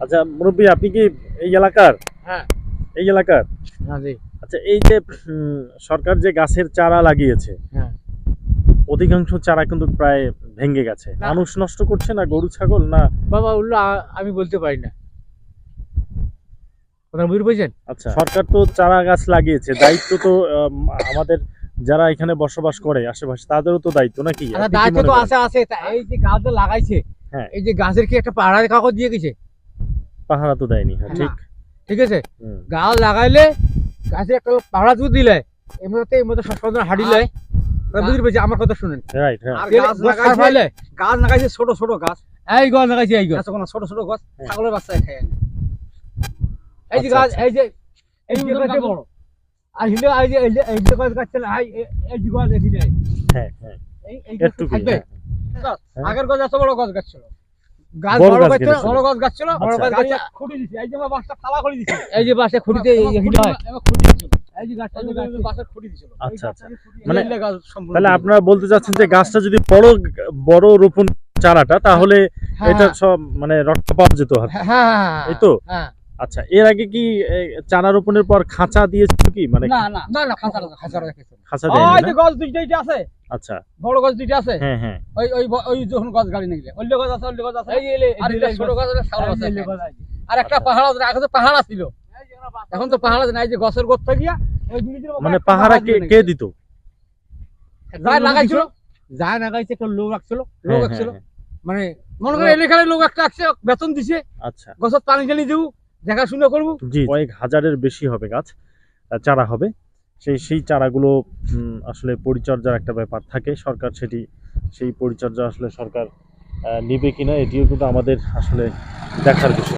আচ্ছা মুরব্বী আপনি কি এই এলাকার? হ্যাঁ। এই এলাকার? হ্যাঁ জি। আচ্ছা এই যে সরকার যে গাছের চারা লাগিয়েছে হ্যাঁ। অধিকাংশ চারা কিন্তু প্রায় ভেঙে গেছে। মানুষ নষ্ট করছে না গরু ছাগল না? বাবা ওগুলো আমি বলতে পারি না। কথা বুঝতে পেরেছেন? আচ্ছা। সরকার তো চারা গাছ লাগিয়েছে দায়িত্ব তো আমাদের যারা এখানে বসবাস করে আশেপাশে তাদেরও তো দায়িত্ব নাকি? আচ্ছা দায়িত্ব তো আছে আছে। এই যে গাছ লাগাইছে হ্যাঁ। এই যে গাছের কি একটা পাহাড়ের কাগজ দিয়ে গেছে? পাহারা তো দেয়নি হ্যাঁ ঠিক? ঠিক আছে। গাছ লাগাইলে গাছে একটা পাহাড়া যদি দিলে সচেতন হাঁটি লয় কথা বুঝতে পেরেছি আমার কথা শুনেন। রাইট হ্যাঁ। গাছ লাগাইছে- ছোট ছোট গাছ। এই গাছ লাগাইছে এই গাছ। ছোট ছোট গাছ হ্যাঁ। ছাগলের বাচ্চায় খায় এই যে আচ্ছা, গাছ আচ্ছা। এই যে এই যে গাছ বড়। আর হিলে এই যে এই যে গাছ গাছ ছিল, এই যে গাছ এখানে হ্যাঁ হ্যাঁ। এই এই গাছ থাকবে? হ্যাঁ। হ্যাঁ। আগের গাছ এত বড় গাছ গাছ ছিল। গাছ বড় বড় গাছ গাছ ছিল, বড় গাছ গাছ ছিল বড় আচ্ছা। গাছ গাছ খুঁটি দিছে এই যে বাসটা ফালা করে দিছে। এই যে বাসে খুঁটিতে এই হয় খুঁটি দিছিল এই যে গাছটা যে যে খুঁটি দিছিল আচ্ছা আচ্ছা। মানে- মানে গাছ সম্পূর্ণ তাহলে আপনারা বলতে চাচ্ছেন যে গাছটা যদি বড় বড় রোপণ চারাটা তাহলে হ্যাঁ, এটা সব মানে রক্ষা পাওয়া যেত হ্যাঁ হ্যাঁ, হ্যাঁ, এই তো? হ্যাঁ। আচ্ছা এর আগে কি চারা রোপণের পর খাঁচা দিয়েছিল কি? মানে না না না না খাঁচা খাঁচা খাঁচা ওই না? গাছ দুইটা এই যে আছে। আচ্ছা। বড় গাছ দুইটা আছে? হ্যাঁ হ্যাঁ। ওই ওই ওই যখন গাছ গাড়ি নিয়ে গাছ আছে ওই গাছ আছে। এই এলে- আর যে ছোট গাছ আছে গাছ আর একটা পাহাড় আছে আগে তো পাহাড় ছিল। এখন তো পাহাড় আছে না যে গাছের গিয়া মানে একটা পাহারা কে কে দিত? যাই লাগাইছিল। যা লাগাইছে একটা লোক রাখছিল। লোক হ্যাঁ, ছিল হ্যাঁ, মানে মনে করে এলাকার লোক একটা আছে বেতন দিছে। আচ্ছা। গাছত পানি ঢালি দেবো দেখাশোনা করব। কয়েক হাজারের বেশি হবে গাছ চারা হবে। সেই সেই চারাগুলো আসলে পরিচর্যার একটা ব্যাপার থাকে। সরকার সেটি, সেই পরিচর্যা আসলে সরকার নেবে কিনা, এটিও কিন্তু আমাদের আসলে দেখার বিষয়।